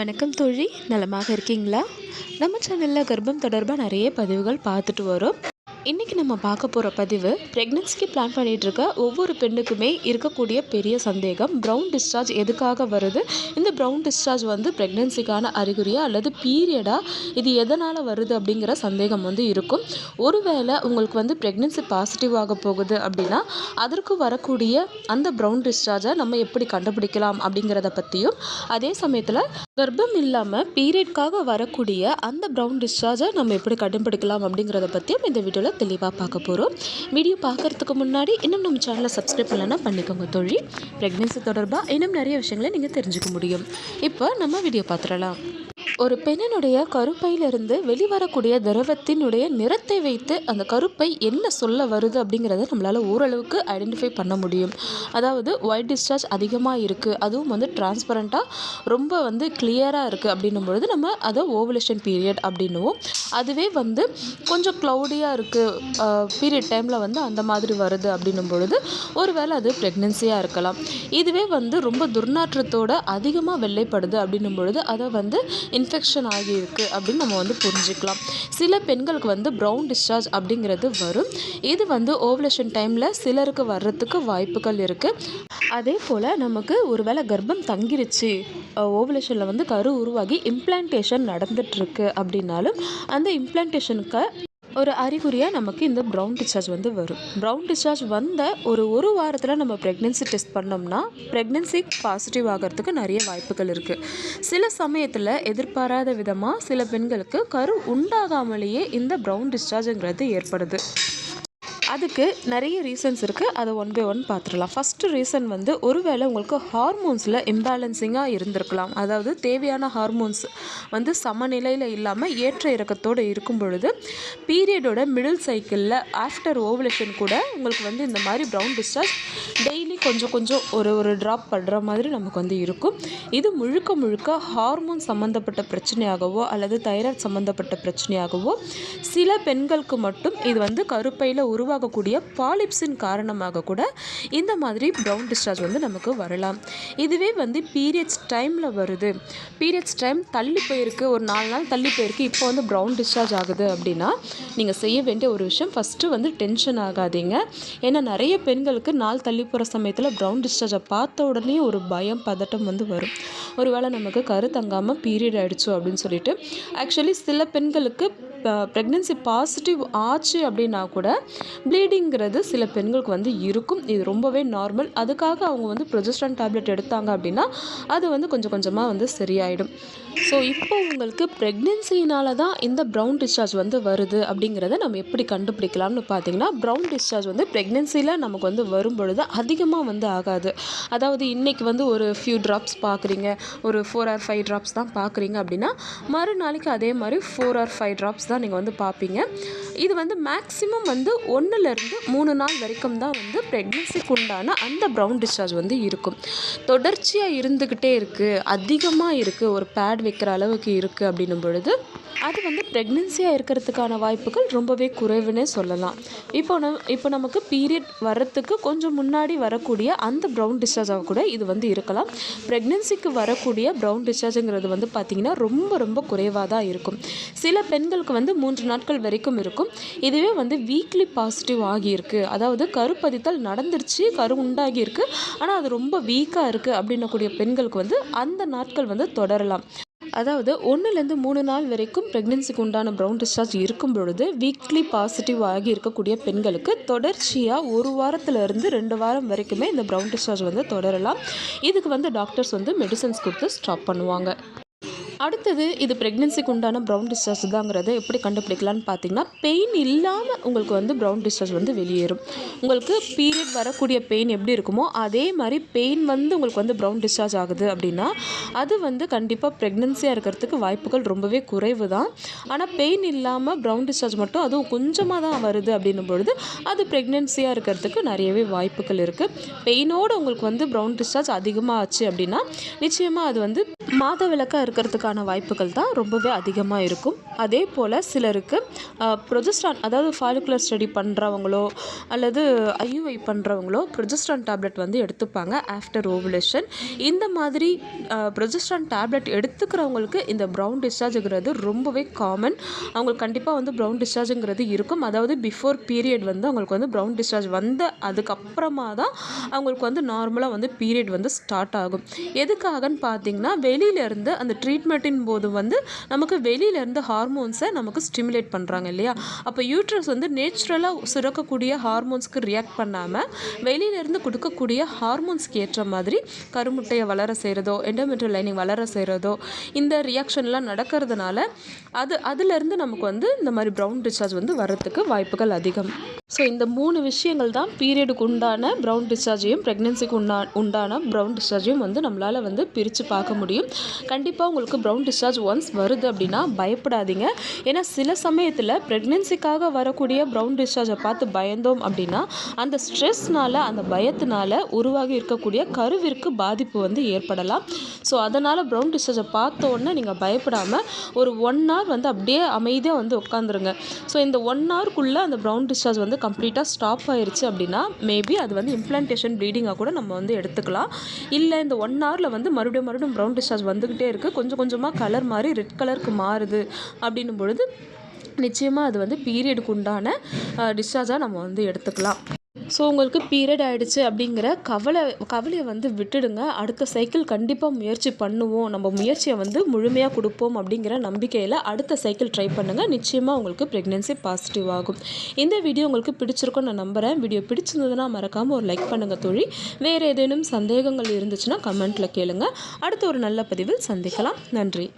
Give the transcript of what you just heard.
வணக்கம் தோழி. நலமாக இருக்கீங்களா? நம்ம சேனலில் கர்ப்பம் தொடர்பாக நிறைய பதிவுகள் பார்த்துட்டு வரோம். இன்றைக்கி நம்ம பார்க்க போகிற பதிவு ப்ரெக்னென்சிக்கு பிளான் பண்ணிகிட்டு இருக்க ஒவ்வொரு பெண்ணுக்குமே இருக்கக்கூடிய பெரிய சந்தேகம். ப்ரௌன் டிஸ்சார்ஜ் எதுக்காக வருது? இந்த ப்ரௌன் டிஸ்சார்ஜ் வந்து ப்ரெக்னென்சிக்கான அறிகுறியா அல்லது பீரியடாக இது எதனால் வருது அப்படிங்கிற சந்தேகம் வந்து இருக்கும். ஒருவேளை உங்களுக்கு வந்து ப்ரெக்னென்சி பாசிட்டிவ் ஆக போகுது அப்படின்னா அதற்கு வரக்கூடிய அந்த ப்ரௌன் டிஸ்சார்ஜை நம்ம எப்படி கண்டுபிடிக்கலாம் அப்படிங்கிறத பற்றியும் அதே சமயத்தில் கர்ப்பம் இல்லாமல் பீரியட்காக வரக்கூடிய அந்த ப்ரௌன் டிஸ்சார்ஜை நம்ம எப்படி கண்டுபிடிக்கலாம் அப்படிங்கிறத பற்றியும் இந்த வீடியோவில் தெளிவாக பார்க்க போகிறோம். வீடியோ பார்க்குறதுக்கு முன்னாடி இன்னும் நம்ம சேனலை சப்ஸ்கிரைப் பண்ணலன்னா பண்ணிக்கோங்க தொழில் ப்ரெக்னென்சி தொடர்பாக இன்னும் நிறைய விஷயங்களை நீங்கள் தெரிஞ்சுக்க முடியும். இப்போ நம்ம வீடியோ பார்த்துடலாம். ஒரு பெண்ணினுடைய கருப்பையிலிருந்து வெளிவரக்கூடிய திரவத்தினுடைய நிறத்தை வைத்து அந்த கருப்பை என்ன சொல்ல வருது அப்படிங்கிறத நம்மளால் ஓரளவுக்கு ஐடென்டிஃபை பண்ண முடியும். அதாவது ஒயிட் டிஸ்சார்ஜ் அதிகமாக இருக்குது அதுவும் வந்து டிரான்ஸ்பரண்ட்டாக ரொம்ப வந்து கிளியராக இருக்குது அப்படின்னும் பொழுது நம்ம அதை ஓவலேஷன் பீரியட் அப்படின்னுவோம். அதுவே வந்து கொஞ்சம் க்ளவுடியாக இருக்குது பீரியட் டைமில் வந்து அந்த மாதிரி வருது அப்படின்னும் பொழுது ஒருவேளை அது ப்ரெக்னென்சியாக இருக்கலாம். இதுவே வந்து ரொம்ப துர்நாற்றத்தோட அதிகமாக வெள்ளைப்படுது அப்படின்னும் பொழுது அதை வந்து இன் இன்ஃபெக்ஷன் ஆகியிருக்கு அப்படின்னு நம்ம வந்து புரிஞ்சுக்கலாம். சில பெண்களுக்கு வந்து ப்ரௌன் டிஸ்சார்ஜ் அப்படிங்கிறது வரும். இது வந்து ஓவலேஷன் டைமில் சிலருக்கு வர்றதுக்கு வாய்ப்புகள் இருக்குது அதே போல் நமக்கு ஒருவேளை கர்ப்பம் தங்கிருச்சு. ஓவலேஷனில் வந்து கரு உருவாகி இம்ப்ளான்டேஷன் நடந்துட்டுருக்கு அப்படின்னாலும் அந்த இம்ப்ளான்டேஷனுக்கு ஒரு அறிகுறியாக நமக்கு இந்த ப்ரௌன் டிஸ்சார்ஜ் வந்து வரும். ப்ரௌன் டிஸ்சார்ஜ் வந்த ஒரு ஒரு வாரத்தில் நம்ம ப்ரெக்னென்சி டெஸ்ட் பண்ணோம்னா ப்ரெக்னென்சி பாசிட்டிவ் ஆகிறதுக்கு நிறைய வாய்ப்புகள் இருக்குது சில சமயத்தில் எதிர்பாராத விதமாக சில பெண்களுக்கு கரு உண்டாகாமலேயே இந்த ப்ரௌன் டிஸ்சார்ஜுங்கிறது ஏற்படுது. அதுக்கு நிறைய ரீசன்ஸ் இருக்குது அதை ஒன் பை ஒன் பார்த்துடலாம். ஃபஸ்ட்டு ரீசன் வந்து ஒருவேளை உங்களுக்கு ஹார்மோன்ஸில் இம்பேலன்சிங்காக இருந்திருக்கலாம். அதாவது தேவையான ஹார்மோன்ஸ் வந்து சமநிலையில் இல்லாமல் ஏற்ற இறக்கத்தோடு இருக்கும் பொழுது பீரியடோட மிடில் சைக்கிளில் ஆஃப்டர் ஓவலேஷன் கூட உங்களுக்கு வந்து இந்த மாதிரி ப்ரௌன் டிஸ்சார்ஜ் டெய்லி கொஞ்சம் கொஞ்சம் ஒரு ஒரு ட்ராப் பண்ணுற மாதிரி நமக்கு வந்து இருக்கும். இது முழுக்க முழுக்க ஹார்மோன் சம்மந்தப்பட்ட பிரச்சனையாகவோ அல்லது தைராய்டு சம்மந்தப்பட்ட பிரச்சனையாகவோ சில பெண்களுக்கு மட்டும் இது வந்து கருப்பையில் உருவாக உருவாகக்கூடிய பாலிப்ஸின் காரணமாக கூட இந்த மாதிரி ப்ரௌன் டிஸ்சார்ஜ் வந்து நமக்கு வரலாம். இதுவே வந்து பீரியட்ஸ் டைமில் வருது. பீரியட்ஸ் டைம் தள்ளி போயிருக்கு. ஒரு நாலு நாள் தள்ளி போயிருக்கு. இப்போ வந்து ப்ரௌன் டிஸ்சார்ஜ் ஆகுது அப்படின்னா நீங்கள் செய்ய வேண்டிய ஒரு விஷயம் ஃபஸ்ட்டு வந்து டென்ஷன் ஆகாதீங்க. ஏன்னா நிறைய பெண்களுக்கு நாள் தள்ளி போகிற சமயத்தில் ப்ரௌன் டிஸ்சார்ஜை பார்த்த உடனே ஒரு பயம் பதட்டம் வந்து வரும். ஒருவேளை நமக்கு கரு தங்காமல் பீரியட் ஆகிடுச்சோ அப்படின்னு சொல்லிட்டு. ஆக்சுவலி சில பெண்களுக்கு ப்ரெக்னென்சி பாசிட்டிவ் ஆச்சு அப்படின்னா கூட ப்ளீடிங்கிறது சில பெண்களுக்கு வந்து இருக்கும். இது ரொம்பவே நார்மல் அதுக்காக அவங்க வந்து ப்ரொஜெஸ்ட்ரான் டேப்லெட் எடுத்தாங்க அப்படின்னா அது வந்து கொஞ்சம் கொஞ்சமாக வந்து சரியாயிடும். ஸோ இப்போ உங்களுக்கு ப்ரெக்னென்சினால தான் இந்த ப்ரௌன் டிஸ்சார்ஜ் வந்து வருது அப்படிங்கிறத நம்ம எப்படி கண்டுபிடிக்கலாம்னு பார்த்தீங்கன்னா ப்ரௌன் டிஸ்சார்ஜ் வந்து ப்ரெக்னென்சியில் நமக்கு வந்து வரும் பொழுது அதிகமாக வந்து ஆகாது. அதாவது இன்றைக்கி வந்து ஒரு ஃபியூ ட்ராப்ஸ் பார்க்குறீங்க ஒரு ஃபோர் ஆர் ஃபைவ் ட்ராப்ஸ் தான் பார்க்குறீங்க அப்படின்னா மறுநாளைக்கு அதே மாதிரி ஃபோர் ஆர் ஃபைவ் ட்ராப்ஸ் தான் நீங்கள் வந்து பார்ப்பீங்க இது வந்து மேக்ஸிமம் வந்து ஒன்றுலேருந்து மூணு நாள் வரைக்கும் தான் வந்து ப்ரெக்னென்சிக்கு உண்டான அந்த ப்ரௌன் டிஸ்சார்ஜ் வந்து இருக்கும். தொடர்ச்சியாக இருந்துக்கிட்டே இருக்குது அதிகமாக இருக்குது ஒரு பேட் வைக்கிற அளவுக்கு இருக்குது அப்படின்னும் பொழுது அது வந்து ப்ரெக்னென்சியாக இருக்கிறதுக்கான வாய்ப்புகள் ரொம்பவே குறைவுன்னே சொல்லலாம். இப்போ நம் இப்போ நமக்கு பீரியட் வர்றதுக்கு கொஞ்சம் முன்னாடி வரக்கூடிய அந்த ப்ரௌன் டிஸ்சார்ஜாக கூட இது வந்து இருக்கலாம். ப்ரெக்னென்சிக்கு வரக்கூடிய ப்ரௌன் டிஸ்சார்ஜுங்கிறது வந்து பார்த்திங்கன்னா ரொம்ப ரொம்ப குறைவாக தான் இருக்கும். சில பெண்களுக்கு வந்து மூன்று நாட்கள் வரைக்கும் இருக்கும். இதுவே வந்து வீக்லி பாசிட்டிவ் ஆகியிருக்கு. அதாவது கருப்பதித்தல் நடந்துருச்சு கரு உண்டாகியிருக்கு. ஆனால் அது ரொம்ப வீக்காக இருக்குது அப்படின்னக்கூடிய பெண்களுக்கு வந்து அந்த நாட்கள் வந்து தொடரலாம். அதாவது ஒன்றுலேருந்து மூணு நாள் வரைக்கும் ப்ரெக்னென்சிக்கு உண்டான ப்ரௌன் டிஸ்சார்ஜ் இருக்கும் பொழுது வீக்லி பாசிட்டிவ் ஆகி இருக்கக்கூடிய பெண்களுக்கு தொடர்ச்சியாக ஒரு வாரத்திலிருந்து ரெண்டு வாரம் வரைக்குமே இந்த ப்ரௌன் டிஸ்சார்ஜ் வந்து தொடரலாம். இதுக்கு வந்து டாக்டர்ஸ் வந்து மெடிசன்ஸ் கொடுத்து ஸ்டாப் பண்ணுவாங்க. அடுத்தது இது ப்ரெக்னென்சிக்கு உண்டான ப்ரௌன் டிஸ்சார்ஜ் தாங்கிறத எப்படி கண்டுபிடிக்கலான்னு பார்த்தீங்கன்னா பெயின் இல்லாமல் உங்களுக்கு வந்து ப்ரௌன் டிஸ்சார்ஜ் வந்து வெளியேறும். உங்களுக்கு பீரியட் வரக்கூடிய பெயின் எப்படி இருக்குமோ அதே மாதிரி பெயின் வந்து உங்களுக்கு வந்து ப்ரௌன் டிஸ்சார்ஜ் ஆகுது அப்படின்னா அது வந்து கண்டிப்பாக ப்ரெக்னென்சியாக இருக்கிறதுக்கு வாய்ப்புகள் ரொம்பவே குறைவு தான் ஆனால் பெயின் இல்லாமல் ப்ரௌன் டிஸ்சார்ஜ் மட்டும் அதுவும் கொஞ்சமாக தான் வருது அப்படின்னும் பொழுது அது ப்ரெக்னென்சியாக இருக்கிறதுக்கு நிறையவே வாய்ப்புகள் இருக்குது பெயினோடு உங்களுக்கு வந்து ப்ரௌன் டிஸ்சார்ஜ் அதிகமாக ஆச்சு அப்படின்னா நிச்சயமாக அது வந்து மாதவிலக்காக இருக்கிறதுக்கான வாய்ப்புகள் தான் ரொம்பவே அதிகமாக இருக்கும். அதே போல் சிலருக்கு ப்ரொஜஸ்டான் அதாவது ஃபாலிகுலர் ஸ்டடி பண்ணுறவங்களோ அல்லது ஐயுஐ பண்ணுறவங்களோ ப்ரொஜஸ்டான் டேப்லெட் வந்து எடுத்துப்பாங்க ஆஃப்டர் ஓவுலேஷன் இந்த மாதிரி ப்ரொஜஸ்டான் டேப்லெட் எடுத்துக்கிறவங்களுக்கு இந்த ப்ரௌன் டிஸ்சார்ஜுங்கிறது ரொம்பவே காமன் அவங்களுக்கு கண்டிப்பாக வந்து ப்ரௌன் டிஸ்சார்ஜுங்கிறது இருக்கும். அதாவது பிஃபோர் பீரியட் வந்து அவங்களுக்கு வந்து ப்ரௌன் டிஸ்சார்ஜ் வந்த அதுக்கப்புறமா தான் அவங்களுக்கு வந்து நார்மலாக வந்து பீரியட் வந்து ஸ்டார்ட் ஆகும். எதுக்காகன்னு பார்த்தீங்கன்னா வெளியிலேருந்து அந்த ட்ரீட்மெண்ட் ட்ரீட்மெண்ட்டின் போது வந்து நமக்கு வெளியிலேருந்து ஹார்மோன்ஸை நமக்கு ஸ்டிமுலேட் பண்ணுறாங்க இல்லையா? அப்போ யூட்ரஸ் வந்து நேச்சுரலாக சுரக்கக்கூடிய ஹார்மோன்ஸ்க்கு ரியாக்ட் பண்ணாமல் வெளியிலேருந்து கொடுக்கக்கூடிய ஹார்மோன்ஸ்க்கு ஏற்ற மாதிரி கருமுட்டையை வளர செய்கிறதோ எண்டோமெட்ரியல் லைனிங் வளர செய்கிறதோ இந்த ரியாக்ஷன்லாம் நடக்கிறதுனால அது அதுலேருந்து நமக்கு வந்து இந்த மாதிரி ப்ரௌன் டிஸ்சார்ஜ் வந்து வரத்துக்கு வாய்ப்புகள் அதிகம். ஸோ இந்த மூணு விஷயங்கள் தான் பீரியடுக்கு உண்டான ப்ரௌன் டிஸ்சார்ஜையும் ப்ரெக்னென்சிக்கு உண்டா உண்டான ப்ரௌன் டிஸ்சார்ஜையும் வந்து நம்மளால் வந்து பிரித்து பார்க்க முடியும். கண்டிப்பாக உங்களுக்கு ப்ரௌன் டிஸ்சார்ஜ் ஒன்ஸ் வருது அப்படின்னா பயப்படாதீங்க. ஏன்னா சில சமயத்தில் ப்ரெக்னென்சிக்காக வரக்கூடிய ப்ரௌன் டிஸ்சார்ஜை பார்த்து பயந்தோம் அப்படின்னா அந்த ஸ்ட்ரெஸ்னால் அந்த பயத்தினால உருவாகி இருக்கக்கூடிய கருவிற்கு பாதிப்பு வந்து ஏற்படலாம். ஸோ அதனால் ப்ரௌன் டிஸ்சார்ஜை பார்த்தோன்னே நீங்கள் பயப்படாமல் ஒரு ஒன் ஹவர் வந்து அப்படியே அமைதியாக வந்து உட்காந்துருங்க ஸோ இந்த ஒன் ஹவருக்குள்ளே அந்த ப்ரௌன் டிஸ்சார்ஜ் வந்து கம்ப்ளீட்டாக ஸ்டாப் ஆயிடுச்சு அப்படின்னா மேபி அது வந்து இம்ப்ளான்டேஷன் ப்ளீடிங்காக கூட நம்ம வந்து எடுத்துக்கலாம். இல்லை இந்த ஒன் ஹவரில் வந்து மறுபடியும் மறுபடியும் ப்ரௌன் டிஸ்சார்ஜ் வந்துக்கிட்டே இருக்குது கொஞ்சம் கொஞ்சம் கொஞ்சமாக கலர் மாதிரி ரெட் கலருக்கு மாறுது அப்படின்னும் பொழுது நிச்சயமாக அது வந்து பீரியடுக்கு உண்டான டிஸ்சார்ஜாக நம்ம வந்து எடுத்துக்கலாம். ஸோ உங்களுக்கு பீரியட் ஆகிடுச்சு அப்படிங்கிற கவலை கவலையை வந்து விட்டுடுங்க. அடுத்த சைக்கிள் கண்டிப்பாக முயற்சி பண்ணுவோம். நம்ம முயற்சியை வந்து முழுமையாக கொடுப்போம் அப்படிங்கிற நம்பிக்கையில் அடுத்த சைக்கிள் ட்ரை பண்ணுங்கள் நிச்சயமாக உங்களுக்கு ப்ரெக்னென்சி பாசிட்டிவ் ஆகும். இந்த வீடியோ உங்களுக்கு பிடிச்சிருக்கும் நான் நம்புகிறேன் வீடியோ பிடிச்சிருந்ததுன்னா மறக்காமல் ஒரு லைக் பண்ணுங்கள் தோழி. வேறு ஏதேனும் சந்தேகங்கள் இருந்துச்சுன்னா கமெண்ட்டில் கேளுங்கள் அடுத்த ஒரு நல்ல பதிவில் சந்திக்கலாம். நன்றி.